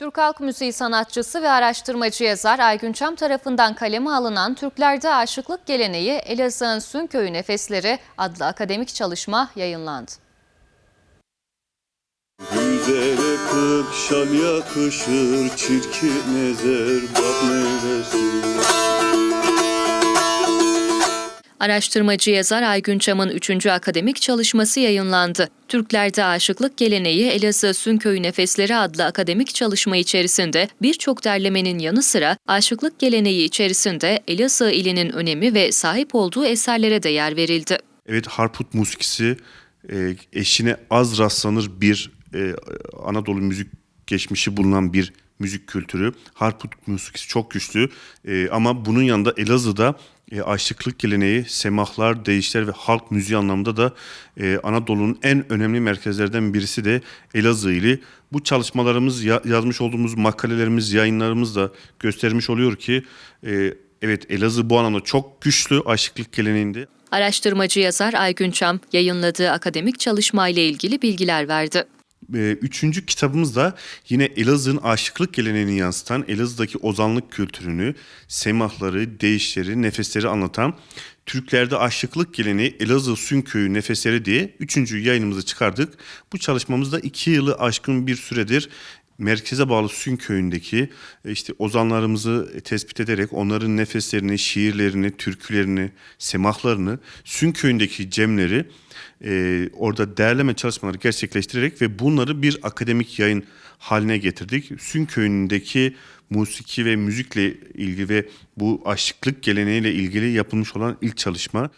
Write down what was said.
Türk halk müziği sanatçısı ve araştırmacı yazar Aygün Çam tarafından kaleme alınan Türklerde Aşıklık Geleneği Elazığ'ın Sünköy'ü Nefesleri adlı akademik çalışma yayınlandı. Güzele kırk şal yakışır Çirkin ezer bak Araştırmacı yazar Aygün Çam'ın 3. akademik çalışması yayınlandı. Türklerde Aşıklık Geleneği Elazığ Sünköy'ü Nefesleri adlı akademik çalışma içerisinde birçok derlemenin yanı sıra aşıklık geleneği içerisinde Elazığ ilinin önemi ve sahip olduğu eserlere de yer verildi. Evet Harput musikisi e, eşine az rastlanır bir e, Anadolu müzik geçmişi bulunan bir müzik kültürü. Harput musikisi çok güçlü E, ama bunun yanında Elazığ'da e, aşıklık geleneği, semahlar, deyişler ve halk müziği anlamında da e, Anadolu'nun en önemli merkezlerden birisi de Elazığ ili. Bu çalışmalarımız, ya- yazmış olduğumuz makalelerimiz, yayınlarımız da göstermiş oluyor ki e, evet Elazığ bu anlamda çok güçlü aşıklık geleneğinde. Araştırmacı yazar Aygün Çam yayınladığı akademik çalışma ile ilgili bilgiler verdi. Ee, Üçüncü kitabımız da yine Elazığ'ın aşıklık geleneğini yansıtan Elazığ'daki ozanlık kültürünü, semahları, deyişleri, nefesleri anlatan Türklerde Aşıklık Geleneği Elazığ Sünköy'ü Nefesleri diye üçüncü yayınımızı çıkardık. Bu çalışmamızda iki yılı aşkın bir süredir merkeze bağlı Sün köyündeki e, işte ozanlarımızı tespit ederek onların nefeslerini, şiirlerini, türkülerini, semahlarını, Sün köyündeki cemleri e, orada değerleme çalışmaları gerçekleştirerek ve bunları bir akademik yayın haline getirdik. Sün köyündeki musiki ve müzikle ilgili ve bu aşıklık geleneğiyle ilgili yapılmış olan ilk çalışma.